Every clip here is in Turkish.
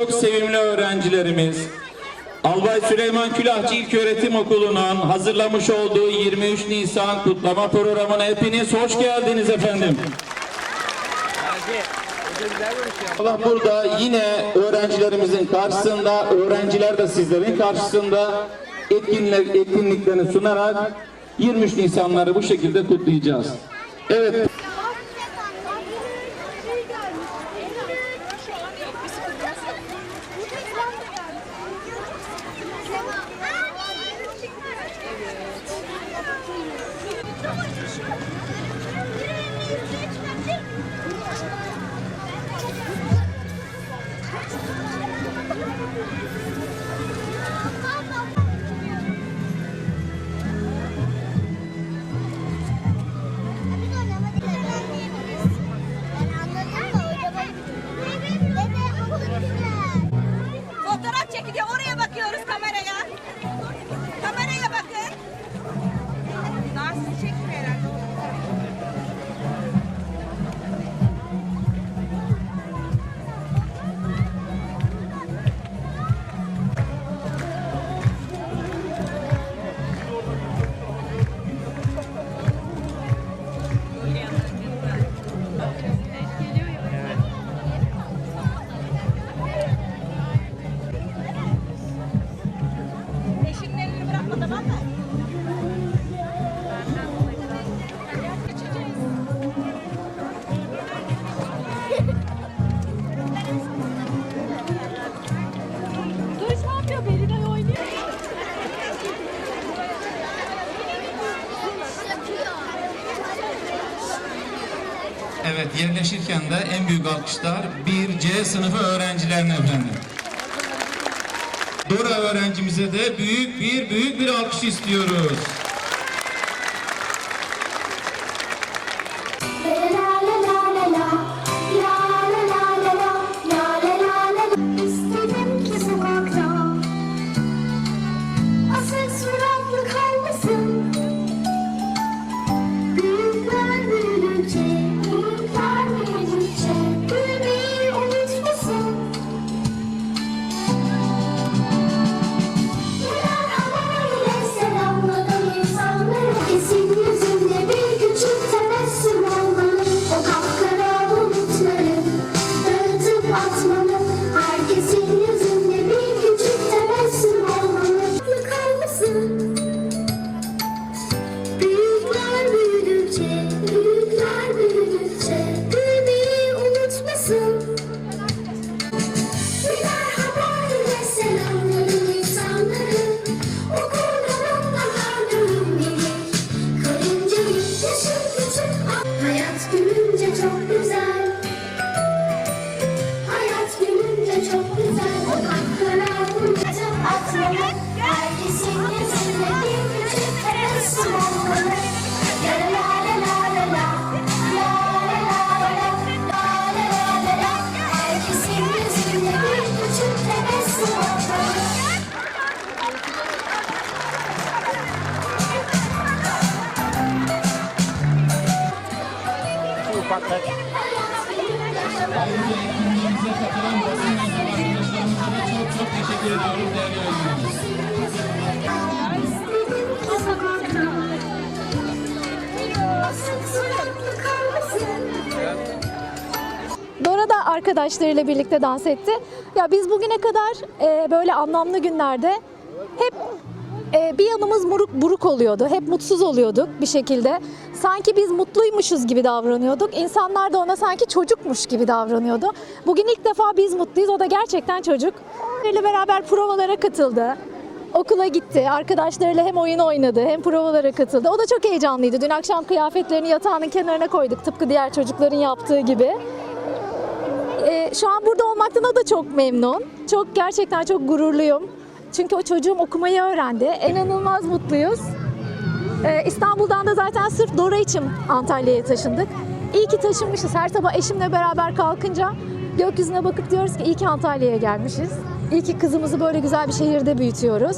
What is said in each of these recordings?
Çok sevimli öğrencilerimiz, Albay Süleyman Külahçı İlköğretim Okulu'nun hazırlamış olduğu 23 Nisan kutlama programına hepiniz hoş geldiniz efendim. Allah burada yine öğrencilerimizin karşısında, öğrenciler de sizlerin karşısında etkinler, etkinliklerini sunarak 23 Nisanları bu şekilde kutlayacağız. Evet. Yerleşirken de en büyük alkışlar 1C sınıfı öğrencilerine efendim. Dora öğrencimize de büyük bir büyük bir alkış istiyoruz. That's my Herkesin yüzünde bir küçük tebessüm olmalı La la la la la la La la la la la La la la la la Herkesin yüzünde bir küçük tebessüm olmalı Ayrıca etkinliğimize katılan basın arkadaşlarımıza da çok çok teşekkür ediyoruz değerli öğrencilerimiz. Dora da arkadaşlarıyla birlikte dans etti. Ya biz bugüne kadar e, böyle anlamlı günlerde hep e, bir yanımız buruk, buruk oluyordu. Hep mutsuz oluyorduk bir şekilde. Sanki biz mutluymuşuz gibi davranıyorduk. İnsanlar da ona sanki çocukmuş gibi davranıyordu. Bugün ilk defa biz mutluyuz. O da gerçekten çocuk. Ile beraber provalara katıldı. Okula gitti. Arkadaşlarıyla hem oyun oynadı hem provalara katıldı. O da çok heyecanlıydı. Dün akşam kıyafetlerini yatağının kenarına koyduk. Tıpkı diğer çocukların yaptığı gibi. Ee, şu an burada olmaktan o da çok memnun. Çok gerçekten çok gururluyum. Çünkü o çocuğum okumayı öğrendi. İnanılmaz mutluyuz. Ee, İstanbul'dan da zaten sırf Dora için Antalya'ya taşındık. İyi ki taşınmışız. Her sabah eşimle beraber kalkınca gökyüzüne bakıp diyoruz ki iyi ki Antalya'ya gelmişiz. İyi ki kızımızı böyle güzel bir şehirde büyütüyoruz.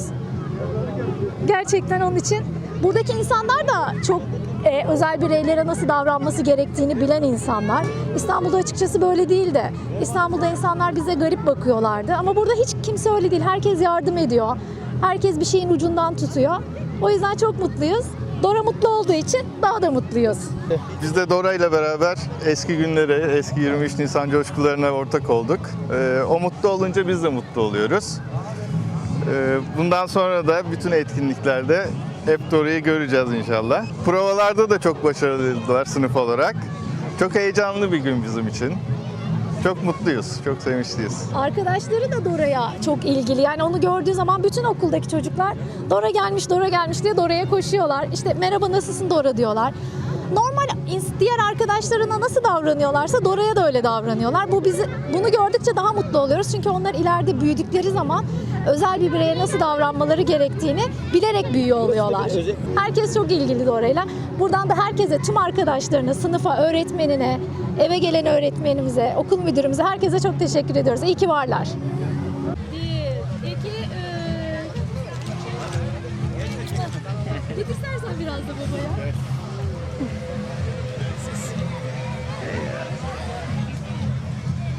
Gerçekten onun için buradaki insanlar da çok e, özel bireylere nasıl davranması gerektiğini bilen insanlar. İstanbul'da açıkçası böyle değildi. İstanbul'da insanlar bize garip bakıyorlardı ama burada hiç kimse öyle değil. Herkes yardım ediyor. Herkes bir şeyin ucundan tutuyor. O yüzden çok mutluyuz. Dora mutlu olduğu için daha da mutluyuz. Biz de Dora ile beraber eski günlere, eski 23 Nisan coşkularına ortak olduk. Ee, o mutlu olunca biz de mutlu oluyoruz. Ee, bundan sonra da bütün etkinliklerde hep Dora'yı göreceğiz inşallah. Provalarda da çok başarılıydılar sınıf olarak. Çok heyecanlı bir gün bizim için. Çok mutluyuz, çok sevinçliyiz. Arkadaşları da Dora'ya çok ilgili. Yani onu gördüğü zaman bütün okuldaki çocuklar Dora gelmiş, Dora gelmiş diye Dora'ya koşuyorlar. İşte merhaba nasılsın Dora diyorlar. Normal diğer arkadaşlarına nasıl davranıyorlarsa Dora'ya da öyle davranıyorlar. Bu bizi bunu gördükçe daha mutlu oluyoruz. Çünkü onlar ileride büyüdükleri zaman özel bir bireye nasıl davranmaları gerektiğini bilerek büyüyor oluyorlar. Herkes çok ilgili Dora'yla. Buradan da herkese, tüm arkadaşlarına, sınıfa, öğretmenine, eve gelen öğretmenimize, okul müdürümüze herkese çok teşekkür ediyoruz. İyi ki varlar. Bir, iki, üç. Git istersen biraz da babaya.